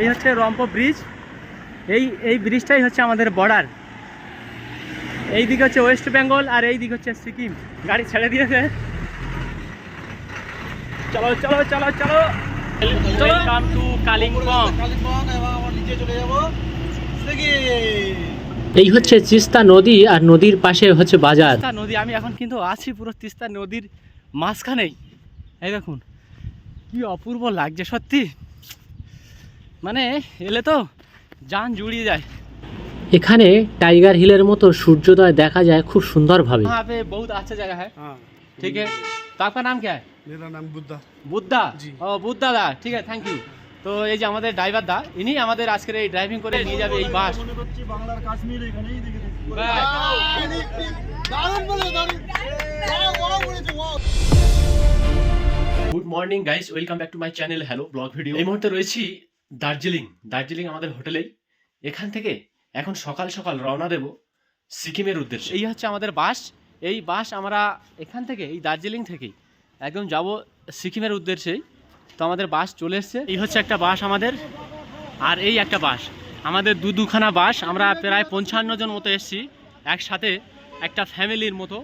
এই হচ্ছে রম্প ব্রিজ। এই এই ব্রিজটাই হচ্ছে আমাদের বর্ডার এই দিক হচ্ছে ওয়েস্ট বেঙ্গল আর এই দিক হচ্ছে সিকিম। গাড়ি ছেড়ে দিয়েছে। চলো চলো চলো চলো। ওয়েলকাম টু কালিম্পং এই হচ্ছে তিস্তা নদী আর নদীর পাশে হচ্ছে বাজার। তিস্তা নদী আমি এখন কিন্তু আছি পুরো তিস্তা নদীর মাঝখানেই। এই দেখুন কি অপূর্ব লাগছে সত্যি। মানে এলে তো যান জুড়িয়ে যায় এখানে টাইগার হিলের মতো সূর্যোদয় দেখা যায় খুব সুন্দরভাবে वहाँ पे बहुत अच्छा जगह है हाँ ठीक है तो आपका नाम क्या है मेरा नाम बुद्धा বুদ্ধা জি। ও বুদ্ধা দা ঠিক আছে থ্যাংক ইউ তো এই যে আমাদের ড্রাইভার দা ইনি আমাদের আজকের এই ড্রাইভিং করে নিয়ে যাবে এই বাস মনে করছি বাংলার কাশ্মীর এখানেই দেখে বাহ। দারুণ বলে দারুণ ওয়াও ওয়াও বলেছে wow good morning guys welcome back to my channel hello vlog video এই মুহূর্তে রয়েছি দার্জিলিং দার্জিলিং আমাদের হোটেলেই। এখান থেকে এখন সকাল সকাল রওনা দেব সিকিমের উদ্দেশ্যে। এই হচ্ছে আমাদের বাস। এই বাস আমরা এখান থেকে, এই দার্জিলিং থেকেই একদম যাব সিকিমের উদ্দেশ্যেই। তো আমাদের বাস চলে এসছে। এই হচ্ছে একটা বাস আমাদের, আর এই একটা বাস। আমাদের দু দুখানা বাস, আমরা প্রায় পঞ্চান্ন জন মতো এসেছি, একসাথে একটা ফ্যামিলির মতো।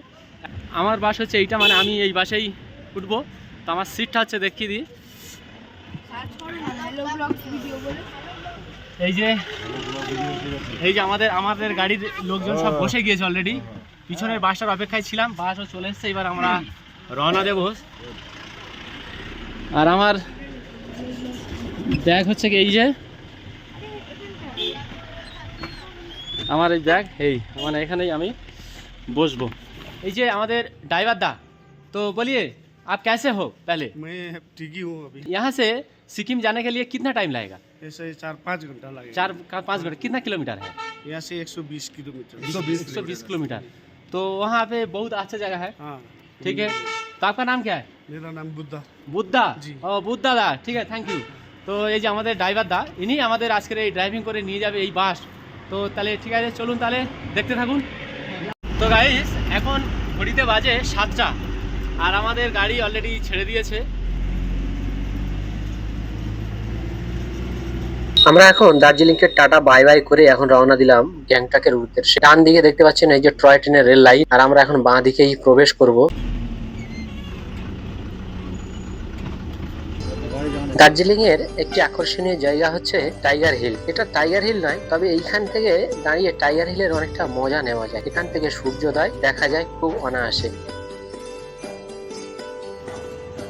আমার বাস হচ্ছে এইটা মানে আমি এই বাসেই উঠবো। তো আমার সিটটা হচ্ছে দেখিয়ে দিই। এই যে এই যে আমাদের আমাদের গাড়ির লোকজন সব বসে গিয়েছে অলরেডি পিছনের বাসটার অপেক্ষায় ছিলাম, বাসও চলে এসছে, এবার আমরা রওনা দেব। আর আমার ব্যাগ হচ্ছে কি, এই যে? আমার এই ব্যাগ, এই মানে এখানেই আমি বসবো। এই যে আমাদের ড্রাইভার দা, তো বলিए आप कैसे हो पहले मैं ठीक ही हूँ अभी यहाँ से सिक्किम जाने के लिए कितना टाइम लगेगा ऐसे चार पाँच घंटा लगेगा चार का- पाँच घंटे कितना किलोमीटर है यहाँ से 120 किलोमीटर एक सौ बीस किलोमीटर तो वहाँ पे बहुत अच्छा जगह है हाँ ठीक है तो आपका नाम क्या है मेरा नाम बुद्धा বুদ্ধা জি। ও বুদ্ধা দা ঠিক আছে থ্যাংক ইউ তো এই যে আমাদের ড্রাইভার দা ইনি আমাদের আজকের এই ড্রাইভিং করে নিয়ে যাবে এই বাস তো তাহলে ঠিক আছে চলুন তাহলে দেখতে থাকুন তো গাইস এখন ঘড়িতে বাজে সাতটা আর আমাদের গাড়ি অলরেডি ছেড়ে দিয়েছে। আমরা এখন দার্জিলিং কে টাটা বাই বাই করে এখন রওনা দিলাম গ্যাংটকের উদ্দেশ্যে। ডান দিকে দেখতে পাচ্ছেন এই যে টয় ট্রেনের রেল লাইন, আর আমরা এখন বাঁ দিকেই প্রবেশ করব। দার্জিলিং এর একটি আকর্ষণীয় জায়গা হচ্ছে টাইগার হিল। এটা টাইগার হিল নয়, তবে এইখান থেকে দাঁড়িয়ে টাইগার হিলের অনেকটা মজা নেওয়া যায়। এখান থেকে সূর্যোদয় দেখা যায় খুব অনায়াসে।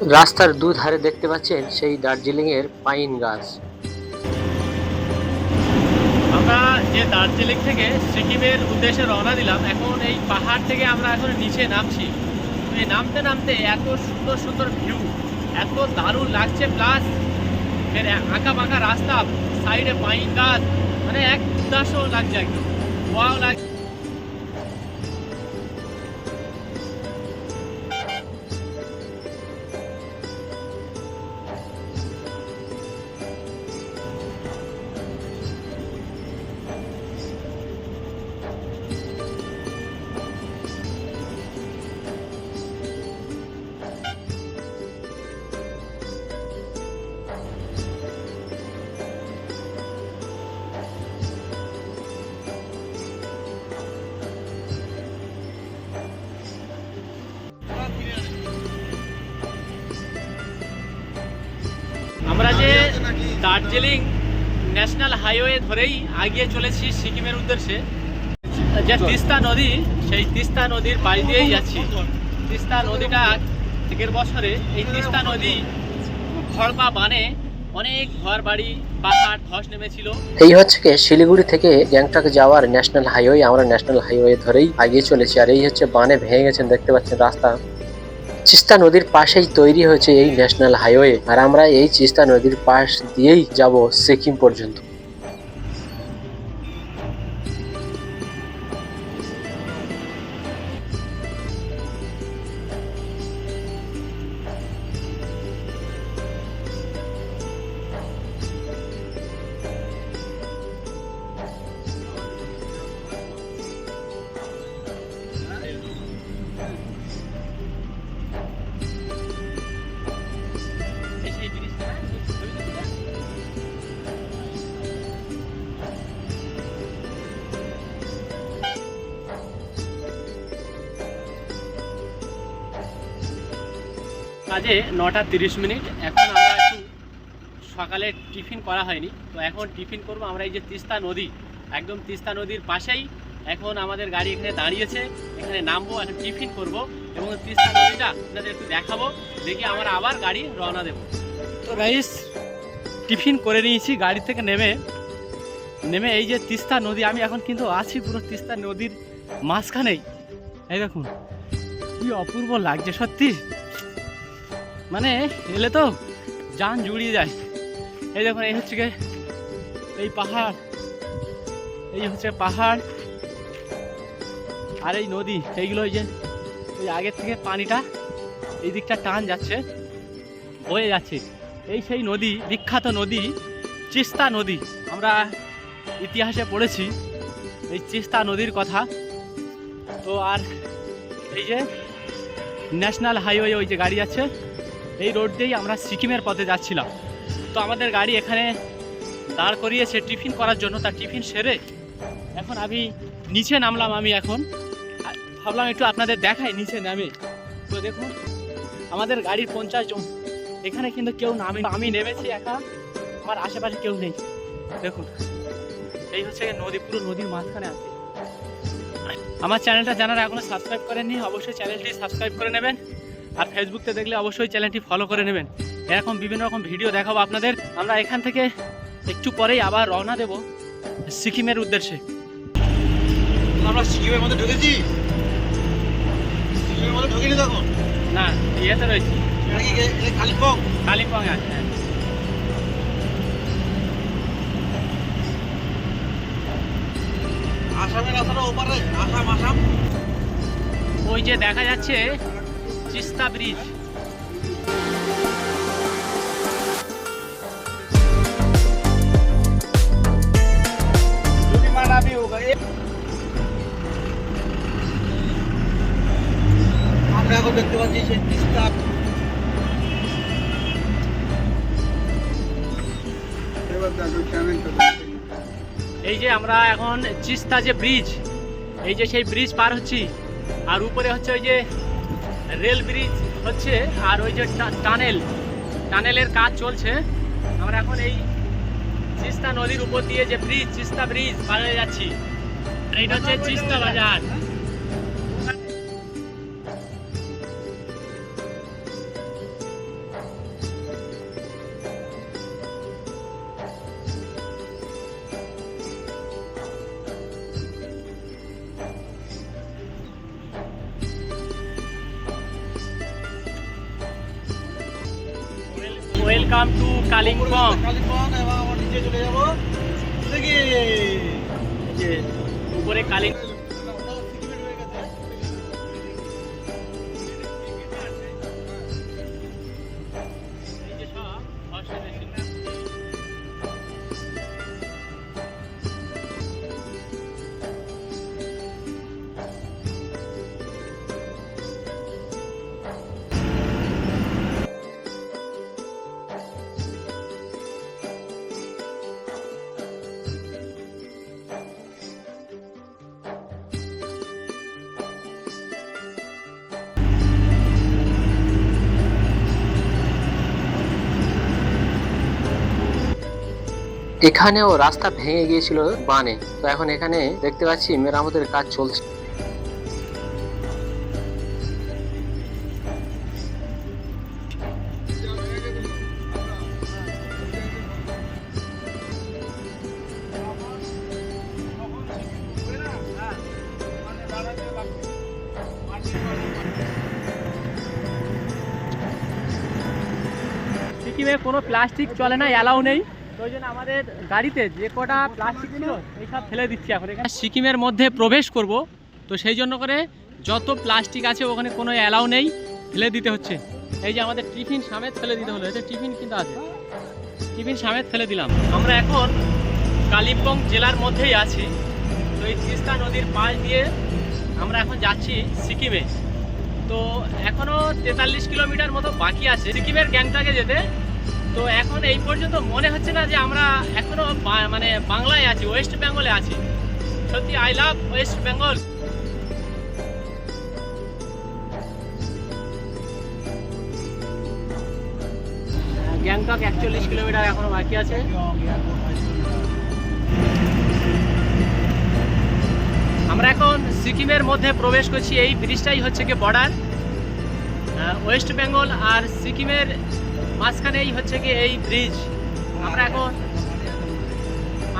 রাস্তার দুধারে দেখতে পাচ্ছেন সেই দার্জিলিং এর পাইন গাছ। আমরা যে দার্জিলিং থেকে সিকিমের উদ্দেশ্যে রওনা দিলাম, এখন এই পাহাড় থেকে আমরা এখন নিচে নামছি। এই নামতে নামতে এত সুন্দর সুন্দর ভিউ এত দারুণ লাগছে প্লাস এর আঁকা বাঁকা রাস্তা সাইডে পাইন গাছ মানে এক উদাস লাগছে একদম। ওয়াও লাগছে। আমরা যে দার্জিলিং ন্যাশনাল হাইওয়ে ধরেই আগিয়ে চলেছি সিকিমের উদ্দেশ্যে, যে তিস্তা নদী, সেই তিস্তা নদীর পাশ দিয়েই যাচ্ছি। তিস্তা নদীটা আগের বছরে এই তিস্তা নদী খড়পা বানে অনেক ঘর বাড়ি, পাহাড়, ধস নেমেছিল। এই হচ্ছে কি, শিলিগুড়ি থেকে গ্যাংটক যাওয়ার ন্যাশনাল হাইওয়ে, আমরা ন্যাশনাল হাইওয়ে ধরেই আগিয়ে চলেছি। আর এই হচ্ছে বানে ভেঙে গেছেন, দেখতে পাচ্ছেন রাস্তা। চিস্তা নদীর পাশেই তৈরি হয়েছে এই ন্যাশনাল হাইওয়ে। আর আমরা এই চিস্তা নদীর পাশ দিয়েই যাব সিকিম পর্যন্ত। বাজে নটা তিরিশ মিনিট। এখন আমরা একটু সকালে টিফিন করা হয়নি। তো এখন টিফিন করব আমরা এই যে তিস্তা নদী। একদম তিস্তা নদীর পাশেই এখন আমাদের গাড়ি এখানে দাঁড়িয়েছে। এখানে নামবো, এখন টিফিন করব এবং তিস্তা নদীটা আপনাদের একটু দেখাবো। দেখি আমরা আবার গাড়ি রওনা দেবো। তো গাইস টিফিন করে নিয়েছি, গাড়ি থেকে নেমে। নেমে এই যে তিস্তা নদী, আমি এখন কিন্তু আছি পুরো তিস্তা নদীর মাঝখানেই। এই দেখুন, কি অপূর্ব লাগছে, সত্যি। মানে এলে তো যান জুড়িয়ে যায়। এই দেখুন, এই হচ্ছে এই পাহাড়। এই হচ্ছে পাহাড় আর এই নদী। এইগুলো ওই যে, ওই আগের থেকে পানিটা এই দিকটা টান যাচ্ছে, বয়ে যাচ্ছে। এই সেই নদী, বিখ্যাত নদী, চিস্তা নদী। আমরা ইতিহাসে পড়েছি এই চিস্তা নদীর কথা। তো আর এই যে ন্যাশনাল হাইওয়ে ওই যে গাড়ি আছে এই রোড দিয়েই আমরা সিকিমের পথে যাচ্ছিলাম। তো আমাদের গাড়ি এখানে দাঁড় করিয়েছে টিফিন করার জন্য তার টিফিন সেরে এখন আমি নিচে নামলাম আমি এখন। ভাবলাম একটু আপনাদের দেখাই, নিচে নামে। তো দেখুন, আমাদের গাড়ির পঞ্চাশ জন, এখানে কিন্তু কেউ নামে আমি নেমেছি একা, আমার আশেপাশে কেউ নেই। দেখুন, এই হচ্ছে নদী, পুরো নদীর মাঝখানে আছে। আমার চ্যানেলটা যারা এখনও সাবস্ক্রাইব করেননি, অবশ্যই চ্যানেলটি সাবস্ক্রাইব করে নেবেন। আর ফেসবুকতে দেখলে অবশ্যই চ্যানেলটি ফলো করে নেবেন। এরকম বিভিন্ন রকম ভিডিও দেখাবো আপনাদের। আমরা এখান থেকে একটু পরেই আবার রওনা দেব সিকিমের উদ্দেশ্যে। আমরা সিকিমের মধ্যে ঢুকেছি। সিকিমের মধ্যে ঢুকিনি তখন। না ইয়েতে রয়েছি। কালিম্পং? কালিম্পং আছে হ্যাঁ। আসামের রাস্তাটা ওপারে আসাম আসাম। ওই যে দেখা যাচ্ছে চিস্তা ব্রিজ আমরা এখন দেখতে পাচ্ছি সেই তিস্তা এই যে আমরা এখন চিস্তা যে ব্রিজ এই যে সেই ব্রিজ পার হচ্ছি আর উপরে হচ্ছে ওই যে রেল ব্রিজ হচ্ছে আর ওই যে টানেল। টানেলের কাজ চলছে। আমরা এখন এই চিস্তা নদীর উপর দিয়ে যে ব্রিজ, চিস্তা ব্রিজ বাজারে যাচ্ছি। এটা হচ্ছে চিস্তা বাজার। উপরে কালিং এখানেও রাস্তা ভেঙে গিয়েছিল বানে। তো এখন এখানে দেখতে পাচ্ছি মেরামতের কাজ চলছে। সিকিমে কোনো প্লাস্টিক চলে না, অ্যালাউ নেই। ওই জন্য আমাদের গাড়িতে যে কটা প্লাস্টিক ফেলে এখন সিকিমের মধ্যে প্রবেশ করব, তো সেই জন্য করে যত প্লাস্টিক আছে ওখানে কোনো অ্যালাউ নেই, ফেলে দিতে হচ্ছে। এই যে আমাদের টিফিন সামেত ফেলে দিতে হলো এতে টিফিন কিন্তু আছে। টিফিন সামেত ফেলে দিলাম। আমরা এখন কালিম্পং জেলার মধ্যেই আছি। তো এই তিস্তা নদীর পাশ দিয়ে আমরা এখন যাচ্ছি সিকিমে। তো এখনও তেতাল্লিশ কিলোমিটার মতো বাকি আছে। সিকিমের গ্যাংটাকে যেতে তো এখন এই পর্যন্ত মনে হচ্ছে না যে আমরা এখনও মানে বাংলায় আছি ওয়েস্ট বেঙ্গলে আছি। সত্যি I love West Bengal Gangtok একচল্লিশ কিলোমিটার এখনও বাকি আছে। আমরা এখন সিকিমের মধ্যে প্রবেশ করছি এই ব্রিজটাই হচ্ছে কি বর্ডার ওয়েস্ট বেঙ্গল আর সিকিমের মাঝখানেই হচ্ছে কি এই ব্রিজ আমরা এখন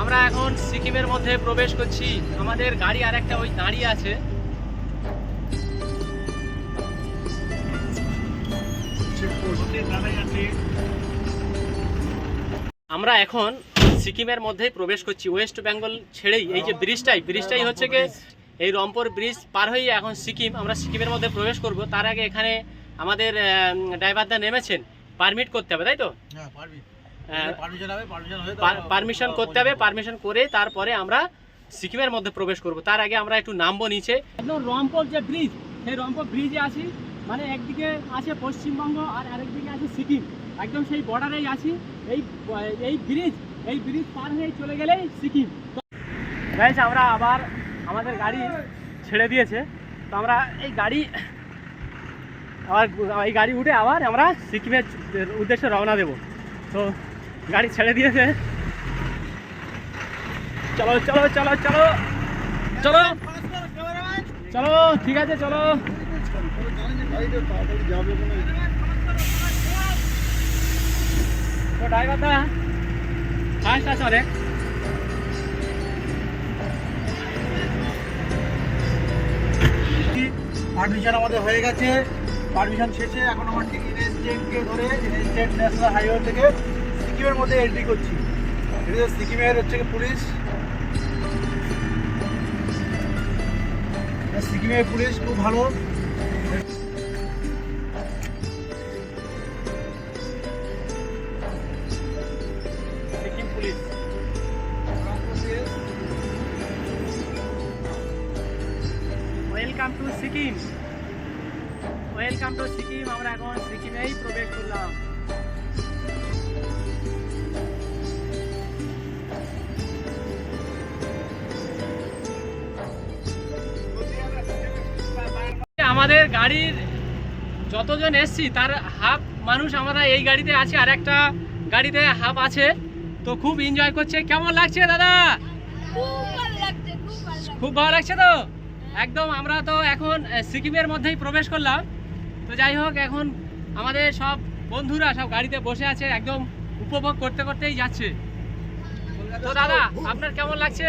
আমরা এখন সিকিমের মধ্যে প্রবেশ করছি। আমাদের গাড়ি আর একটা ওই দাঁড়িয়ে আছে। আমরা এখন সিকিমের মধ্যেই প্রবেশ করছি। ওয়েস্ট বেঙ্গল ছেড়েই, এই যে ব্রিজটাই ব্রিজটাই হচ্ছে কি এই রংপুর ব্রিজ পার হয়ে এখন সিকিম। আমরা সিকিমের মধ্যে প্রবেশ করব। তার আগে এখানে আমাদের ড্রাইভারদা নেমেছেন। পারমিট করতে হবে তাই তো? হ্যাঁ পারবি পারমিশন হবে পারমিশন হয়ে পারমিশন করতে হবে পারমিশন করে তারপরে আমরা সিকিমের মধ্যে প্রবেশ করব। তার আগে আমরা একটু নামবো নিচে। একদম রংপুর যে ব্রিজ সেই রংপুর ব্রিজে আছি। মানে একদিকে আছে পশ্চিমবঙ্গ আর আরেকদিকে আছে সিকিম। একদম সেই বর্ডারেই আছি। এই এই ব্রিজ এই ব্রিজ পার হয়ে চলে গেলেই সিকিম। আমরা আবার আমাদের গাড়ি ছেড়ে দিয়েছে। তো আমরা এই গাড়ি আবার এই গাড়ি উঠে আবার আমরা সিকিমের উদ্দেশ্যে রওনা দেব। তো গাড়ি ছেড়ে দিয়েছে। চলো চলো চলো চলো। চলো। চলো, ঠিক আছে, চলো। তো ড্রাইভার দা ফার্স্ট আছে অনেক। পারমিশন আমাদের হয়ে গেছে। পারমিশন শেষে এখন আমার ঠিক ইনস্টেন্টকে ধরে ইনস্টেন্ট ন্যাশনাল হাইওয়ে থেকে সিকিমের মধ্যে এন্ট্রি করছি। এটা সিকিমের হচ্ছে পুলিশ? সিকিমের পুলিশ খুব ভালো। Sikkim police. Welcome to Sikkim welcome to Sikkim আমরা এখন সিকিমেই প্রবেশ করলাম। আমাদের গাড়ির যতজন এসছি তার হাফ মানুষ আমরা এই গাড়িতে আছে আর একটা গাড়িতে হাফ আছে। তো খুব এনজয় করছে। কেমন লাগছে দাদা? খুব ভালো লাগছে তো? একদম আমরা তো এখন সিকিমের মধ্যেই প্রবেশ করলাম। তো যাই হোক এখন আমাদের সব বন্ধুরা সব গাড়িতে বসে আছে একদম উপভোগ করতে করতেই যাচ্ছে। তো দাদা আপনার কেমন লাগছে?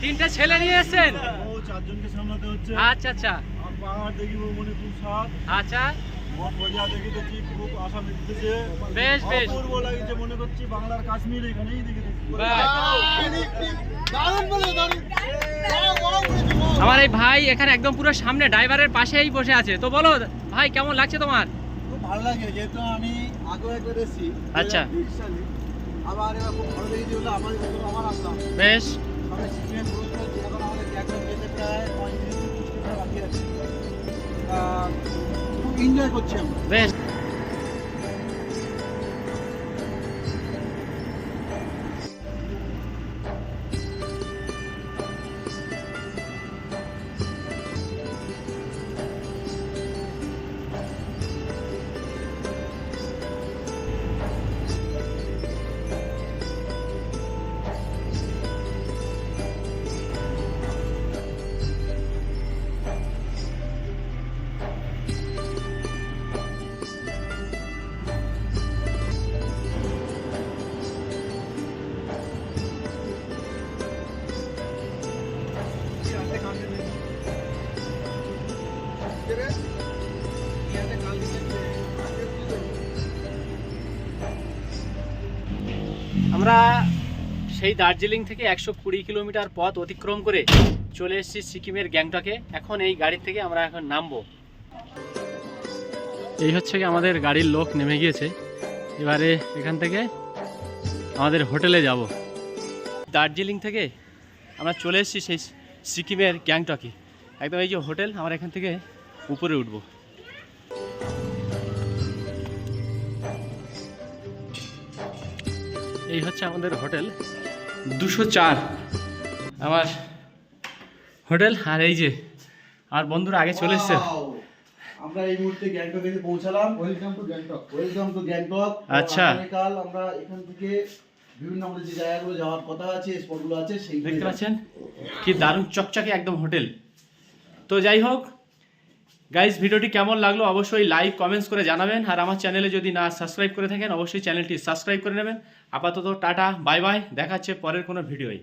তিনটে ছেলে নিয়ে এসেছেন? আচ্ছা আচ্ছা। আচ্ছা। বেশ বেশ। অপূর্ব লাগছে মনে করছি বাংলার কাশ্মীর এখানেই আমার এই ভাই এখানে একদম পুরো সামনে ড্রাইভারের পাশেই বসে আছে। তো বলো ভাই কেমন লাগছে তোমার? খুব ভালো লাগে যেহেতু আমি আগেও একবার এসেছি আচ্ছা। আবার এবার খুব ভালো লেগেছে বলে আমার বছর আসলাম। বেশ। আমরা সিকিমে এখন আমাদের একদম প্রায় পঁয়ত্রিশ বাকি আছে। তা খুব এনজয় করছি আমরা বেশ সেই দার্জিলিং থেকে একশো কুড়ি কিলোমিটার পথ অতিক্রম করে চলে এসেছি সিকিমের গ্যাংটকে। এখন এই গাড়ির থেকে আমরা এখন নামবো। এই হচ্ছে কি আমাদের গাড়ির লোক নেমে গিয়েছে। এবারে এখান থেকে আমাদের হোটেলে যাব। দার্জিলিং থেকে আমরা চলে এসেছি সেই সিকিমের গ্যাংটকে। একদম এই যে হোটেল, আমরা এখান থেকে উপরে উঠবো। এই হচ্ছে আমাদের হোটেল। দুশো চার। আমার হোটেল আর এই যে আর বন্ধুরা আগে চলে এসছে। আমরা এই মুহূর্তে গ্যাংটকে এসে পৌঁছালাম। Welcome to Gangtok welcome to Gangtok আচ্ছা। আগামীকাল আমরা এখান থেকে বিভিন্ন আমাদের যে জায়গাগুলো যাওয়ার কথা আছে স্পটগুলো আছে সেই দেখতে পাচ্ছেন? কি দারুণ চকচকে একদম হোটেল। তো যাই হোক গাইজ ভিডিওটি কেমন লাগল অবশ্যই লাইক কমেন্টস করে জানাবেন। আর আমার চ্যানেলে যদি না সাবস্ক্রাইব করে থাকেন অবশ্যই চ্যানেলটি সাবস্ক্রাইব করে নেবেন। আপাতত টাটা বাই বাই দেখাচ্ছে পরের কোনো ভিডিওয়।